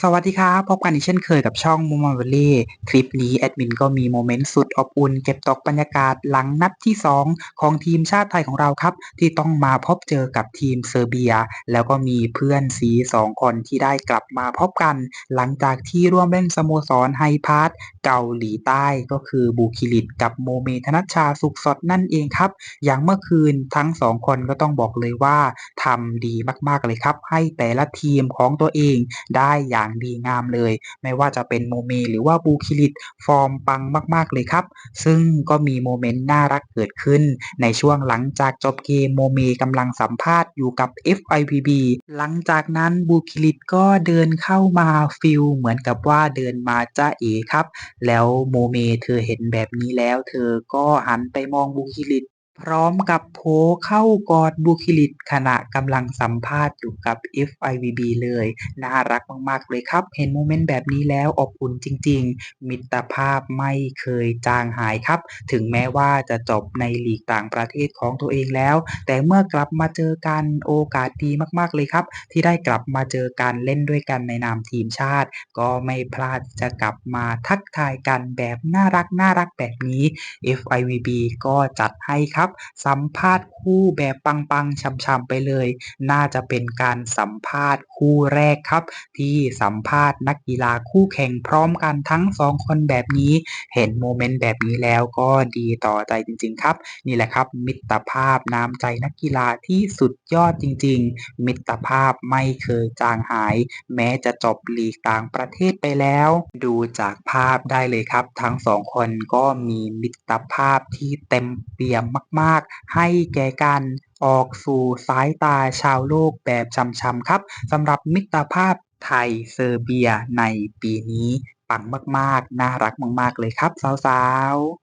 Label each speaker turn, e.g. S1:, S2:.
S1: สวัสดีครับพบกันอีกเช่นเคยกับช่อง m o m o v a l l y คลิปนี้แอดมินก็มีโมเมนต์สุดอบอุ่นเก็บตกบรรยากาศหลังนัดที่ 2 ของทีมชาติไทยของเราครับ ที่ต้องมาพบเจอกับทีมเซอร์เบีย แล้วก็มีเพื่อนสี 2 คนที่ได้กลับมาพบกัน หลังจากที่ร่วมเล่นสโมสรไฮพาร์ทเกาหลีใต้ก็คือบูคิลิตกับโมเมธนัชชาสุขสดนั่นเองครับ อย่างเมื่อคืนทั้ง 2 คนก็ต้องบอกเลยว่าทำดีมากๆเลยครับ ให้แต่ละทีมของตัวเองได้อย่างดีงามเลย ไม่ว่าจะเป็นโมเมหรือว่าบูคิลิตฟอร์มปังมาก ๆ เลยครับ ซึ่งก็มีโมเมนต์น่ารักเกิดขึ้น ในช่วงหลังจากจบเกมโมเมกำลังสัมภาษณ์อยู่กับ FIVB หลังจากนั้นบูคิลิตก็เดินเข้ามาฟิลเหมือนกับว่าเดินมาจ้าเอครับ แล้วโมเมเธอเห็นแบบนี้แล้ว เธอก็หันไปมองบูคิลิต พร้อมกับโผเข้ากอดบูคิลิตขณะกำลังสัมภาษณ์อยู่กับ FIVB เลย น่ารักมาก ๆ เลยครับ เห็นโมเมนต์แบบนี้แล้วอบอุ่นจริง ๆ มิตรภาพไม่เคยจางหายครับ ถึงแม้ว่าจะจบในลีกต่างประเทศของตัวเองแล้ว แต่เมื่อกลับมาเจอกันโอกาสดีมาก ๆ เลยครับ ที่ได้กลับมาเจอกันเล่นด้วยกันในนามทีมชาติ ก็ไม่พลาดจะกลับมาทักทายกันแบบน่ารักๆแบบนี้ FIVB ก็จัดให้ครับสัมภาษณ์คู่แบบปังๆฉ่ำๆไปเลย น่าจะเป็นการสัมภาษณ์คู่แรกครับ ที่สัมภาษณ์นักกีฬาคู่แข่งพร้อมกันทั้ง2คนแบบนี้ เห็นโมเมนต์แบบนี้แล้วก็ดีต่อใจจริง ๆ ครับ นี่แหละครับ มิตรภาพน้ำใจนักกีฬาที่สุดยอดจริง ๆ มิตรภาพไม่เคยจางหาย แม้จะจบลีกต่างประเทศไปแล้ว ดูจากภาพได้เลยครับ ทั้ง2คนก็มีมิตรภาพที่เต็มเปี่ยมมากๆ ให้แก่กันออกสู่สายตาชาวโลกแบบช้ำๆครับสำหรับมิตรภาพไทยเซอร์เบียในปีนี้ปังมากๆ น่ารักมาก ๆ เลยครับสาว ๆ